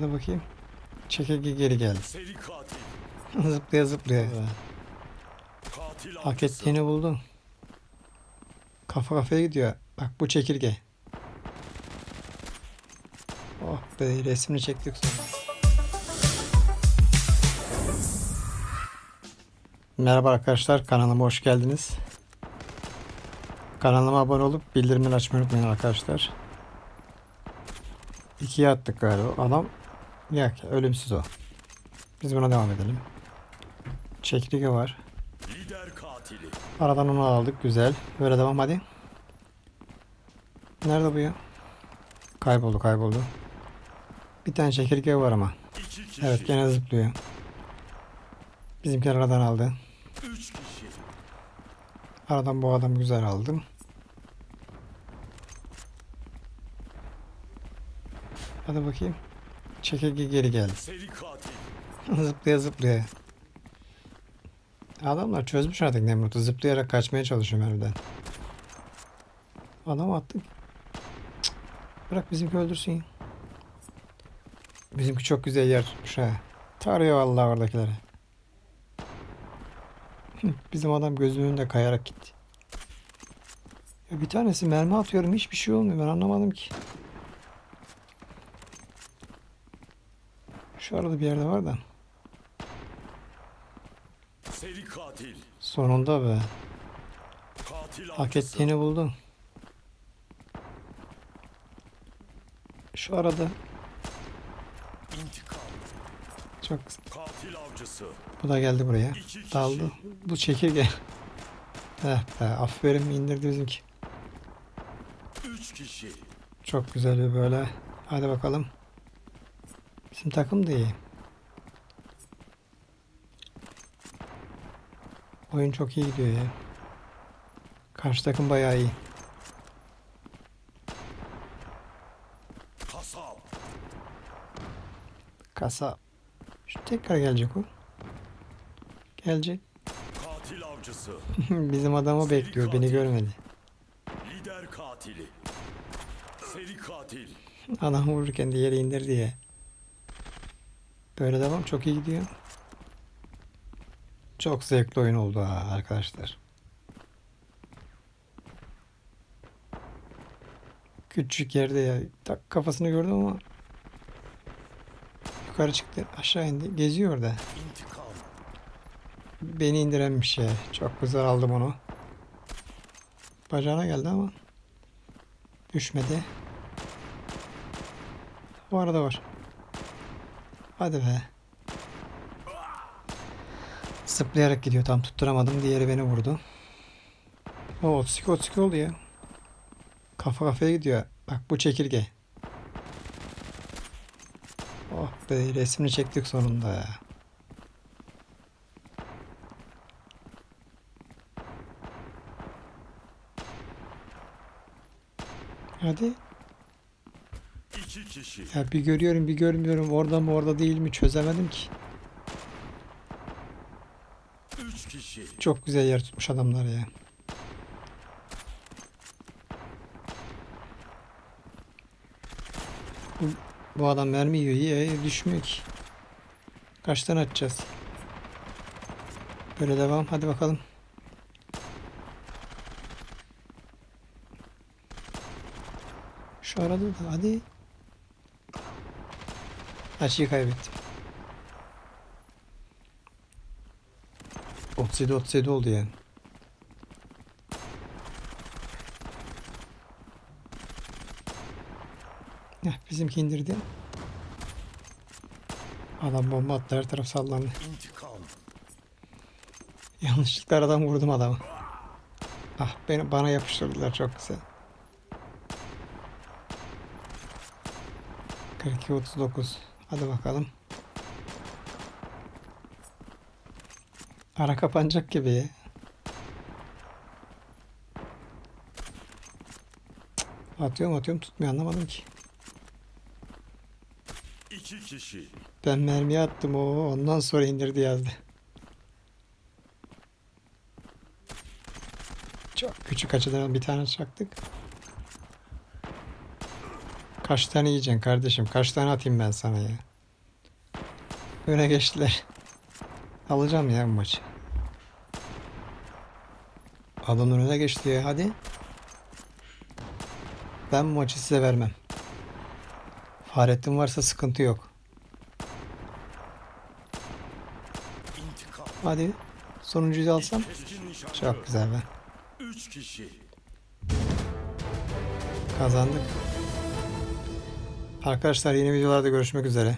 Hadi bakayım. Çekirge geri geldi. Zıplaya zıplaya. Hak ettiğini buldun. Kafa kafaya gidiyor. Bak bu çekirge. Oh be resmini çektik sonra. Merhaba arkadaşlar kanalıma hoş geldiniz. Kanalıma abone olup bildirimleri açmayı unutmayın arkadaşlar. İkiye attık galiba. Adam yok ölümsüz o. Biz buna devam edelim. Çekirge var. Lider katili. Aradan onu aldık. Güzel. Böyle devam hadi. Nerede bu ya? Kayboldu kayboldu. Bir tane çekirge var ama. Evet gene zıplıyor. Bizimkiler aradan aldı. Aradan bu adam güzel aldım. Hadi bakayım. Çekirge geri geldi. Zıplaya zıplaya. Adamlar çözmüş artık Nemrut'u. Zıplayarak kaçmaya çalışıyor mermiden. Adam attık. Cık. Bırak bizimki öldürsün. Bizimki çok güzel yer tutmuş ha. Tarıyor vallahi oradakileri. Bizim adam gözümün önünde kayarak gitti. Ya bir tanesi mermi atıyorum hiçbir şey olmuyor ben anlamadım ki. Şu arada bir yerde var da. Seri katil. Sonunda be. Katil Hak avcısı. ettiğini buldun. Şu arada İntikam. çok. Katil avcısı. Bu da geldi buraya. Daldı. Bu çekirge. Eh be aferin indirdi bizimki. Üç kişi. Çok güzel bir böyle. Hadi bakalım. Bizim takım da iyi. Oyun çok iyi gidiyor ya. Karşı takım bayağı iyi. Kasap. Kasa. Şu tekrar gelecek o. Gelecek. Katil avcısı. Bizim adamı bekliyor. Beni görmedi. Lider katili. Seri katil. Adam vururken de yere indirdi ya. Böyle devam. Çok iyi gidiyor. Çok zevkli oyun oldu ha arkadaşlar. Küçük yerde ya. Tak kafasını gördüm ama yukarı çıktı aşağı indi. Geziyor orada. Beni indiremiş ya. Çok güzel aldım onu. Bacağına geldi ama düşmedi. Bu arada var. Hadi be. Zıplayarak gidiyor. Tam tutturamadım. Diğeri beni vurdu. O 32 32 oldu ya. Kafa kafaya gidiyor. Bak bu çekirge. Oh be resmini çektik sonunda ya. Hadi. Kişi. Ya bir görüyorum bir görmüyorum. Orada mı orada değil mi çözemedim ki. Üç kişi. Çok güzel yer tutmuş adamlar ya. Bu, bu adam mermi yiyor. İyi, düşmüyor ki. Kaçtan atacağız? Böyle devam. Hadi bakalım. Şu arada da hadi. Açıyı kaybettim. 37 37 oldu yani. Heh, bizimki indirdi. Adam bomba attı her taraf sallandı. Yanlışlıkla aradan vurdum adamı. Ah beni bana yapıştırdılar çok güzel. 42 39. Hadi bakalım. Ara kapanacak gibi Atıyorum atıyorum tutmuyor anlamadım ki. İki kişi. Ben mermiye attım o ondan sonra indirdi yazdı. Çok küçük açıdan bir tane çaktık. Kaç tane yiyeceksin kardeşim? Kaç tane atayım ben sana ya? Öne geçtiler. Alacağım ya bu maçı. Adamın öne geçti ya hadi. Ben bu maçı size vermem. Fahrettin varsa sıkıntı yok. Hadi. Sonuncuyu alsam. Çok güzel be. Kazandık. Arkadaşlar yeni videolarda görüşmek üzere.